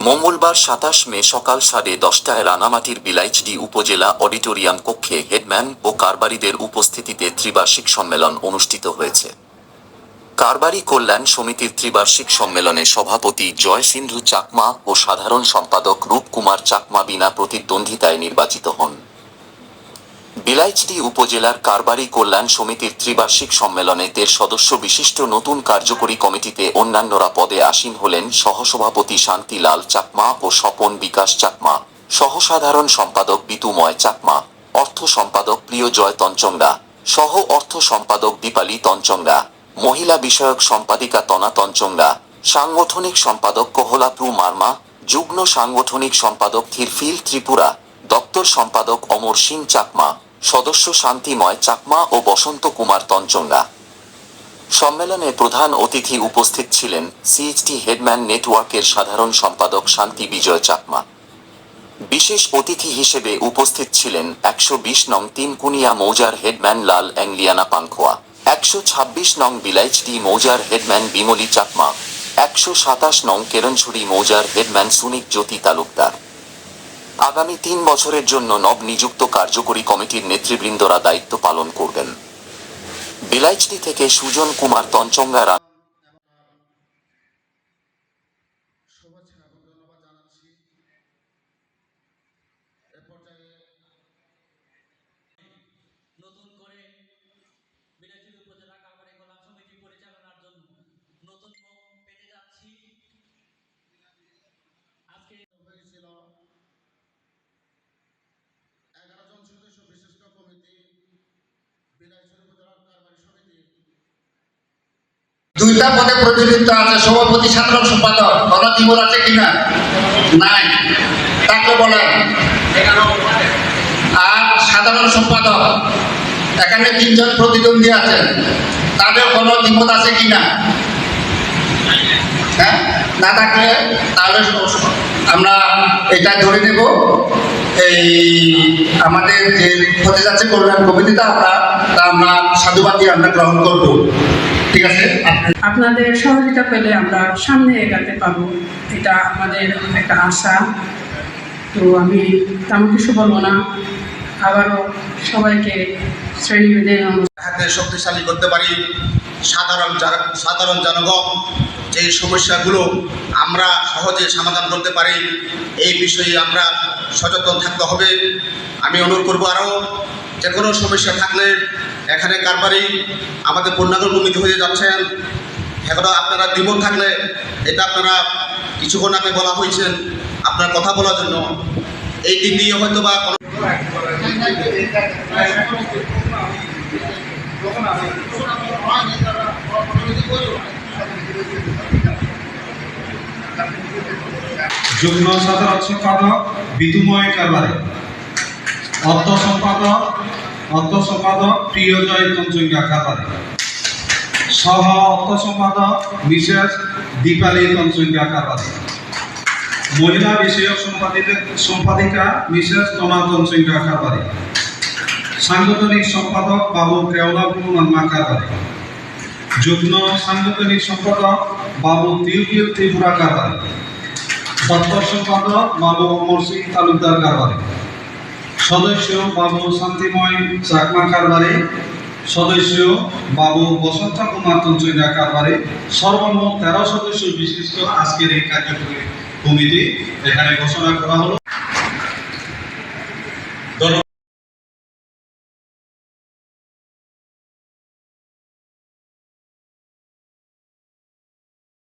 মঙ্গলবার সাতাশ মে সকাল সাড়ে দশটায় রানামাটির বিলাইচডি উপজেলা অডিটোরিয়াম কক্ষে হেডম্যান ও কারবারিদের উপস্থিতিতে ত্রিবার্ষিক সম্মেলন অনুষ্ঠিত হয়েছে। কারবারি কল্যাণ সমিতির ত্রিবার্ষিক সম্মেলনে সভাপতি জয় সিন্ধু চাকমা ও সাধারণ সম্পাদক রূপকুমার চাকমা বিনা প্রতিদ্বন্দ্বিতায় নির্বাচিত হন। বিলাইচডি উপজেলার কারবারি কল্যাণ সমিতির ত্রিবার্ষিক সম্মেলনে তের সদস্য বিশিষ্ট নতুন কার্যকরী কমিটিতে অন্যান্যরা পদে আসীন হলেন সহসভাপতি শান্তিলাল চাকমা ও স্বপন বিকাশ চাকমা, সহসাধারণ সম্পাদক বিতুময় চাকমা, অর্থ সম্পাদক প্রিয় জয় তঞ্চঙ্গা সহ অর্থ সম্পাদক দীপালি তঞ্চঙ্গা মহিলা বিষয়ক সম্পাদিকা তনা তঞ্চঙ্গা সাংগঠনিক সম্পাদক কোহলাপ্রু মার্মা, যুগ্ম সাংগঠনিক সম্পাদক থিরফিল ত্রিপুরা দপ্তর সম্পাদক অমর সিং চাকমা, সদস্য শান্তিময় চাকমা ও বসন্ত কুমার তঞ্চঙ্গা সম্মেলনে প্রধান অতিথি উপস্থিত ছিলেন সিএইচটি হেডম্যান নেটওয়ার্কের সাধারণ সম্পাদক শান্তি বিজয় চাকমা। বিশেষ অতিথি হিসেবে উপস্থিত ছিলেন একশো বিশ নং তিনকুনিয়া মৌজার হেডম্যান লাল অ্যাংলিয়ানা পাংখোয়া একশো ছাব্বিশ নং বিলাইচডি মৌজার হেডম্যান বিমলি চাকমা, একশো সাতাশ নং কেরনছড়ি মৌজার হেডম্যান সুনিক জ্যোতি তালুকদার। আগামী তিন বছরের জন্য নব নিযুক্ত কার্যকরী কমিটির নেতৃবৃন্দরা দায়িত্ব পালন করবেন। বিলাইচটি থেকে সুজন কুমার তঞ্চঙ্গা শুভেচ্ছা এবং ধন্যবাদ জানাচ্ছি এ পর্যায়ে নতুন করে বিলাসিনী উপজেলা কারবারি কল্যাণ সমিতি পরিচালনার জন্য নতুন মুখ পেতে যাচ্ছি আজকে হয়েছিল এগারো জন সদস্য বিশিষ্ট কমিটি বিলাইছড়ি উপজেলা কারবারি সমিতি দুইটা পদে প্রতিনিধিত্ব আছে, সভাপতি, সাধারণ সম্পাদক। গণজীবন আছে কিনা নাই। তাকে বলেন। আর সাধারণ সম্পাদক। এখানে তিনজন প্রতিদ্বন্দ্বী আছেন। তাদের কোনো দ্বিমত আছে কিনা হ্যাঁ? না থাকলে তাহলে আমরা এটা ধরে নেব। এই আমাদের যে হতে যাচ্ছে কল্যাণ কমিটিতে আমরা তা আমরা সাধুবাদ দিয়ে আমরা গ্রহণ করব। ঠিক আছে? আপনাদের সহযোগিতা পেলে আমরা সামনে এগাতে পারব। এটা আমাদের একটা আশা। তো আমি তেমন কিছু বলব না। আবারও সবাইকে শ্রেণীবিধে নমস্কার। হাতে শক্তিশালী করতে পারি সাধারণ সাধারণ জনগণ। যে সমস্যাগুলো আমরা সহজে সমাধান করতে পারি এই বিষয়ে আমরা সচেতন থাকতে হবে। আমি অনুরোধ করব আরও যে কোনো সমস্যা থাকলে এখানে কারবারি আমাদের পূর্ণাঙ্গ কমিটি হয়ে যাচ্ছেন এখনও আপনারা দ্বিমত থাকলে এটা আপনারা কিছুক্ষণ আগে বলা হয়েছেন আপনার কথা বলার জন্য এই দিক দিয়ে হয়তো বা কোনো যুগ্ম সাধারণ সম্পাদক বিদুময় কারবারি। অর্থ সম্পাদক অর্থ সম্পাদক প্রিয়জয় তঞ্চঙ্গা কারবারি। সহ অর্থ সম্পাদক মিসেস দীপালি তঞ্চঙ্গা কারবারি। মহিলা বিষয়ক সম্পাদিকা সম্পাদিকা মিসেস তমা তঞ্চঙ্গা কারবারি। সাংগঠনিক সম্পাদক বাবু কেওলাপুর মান্না কারবারি। যুগ্ম সাংগঠনিক সম্পাদক বাবু তিউকিউ ত্রিপুরা কারবারি। দপ্তর সম্পাদক বাবু অমর সিং তালুকদার কারবারি। সদস্য বাবু শান্তিময় চাকমা কারবারি, সদস্য বাবু বসন্ত কুমার তঞ্চইনা কারবারি, সর্বমোট তেরো সদস্য বিশিষ্ট আজকের এই কার্যকরী কমিটি এখানে ঘোষণা করা হলো।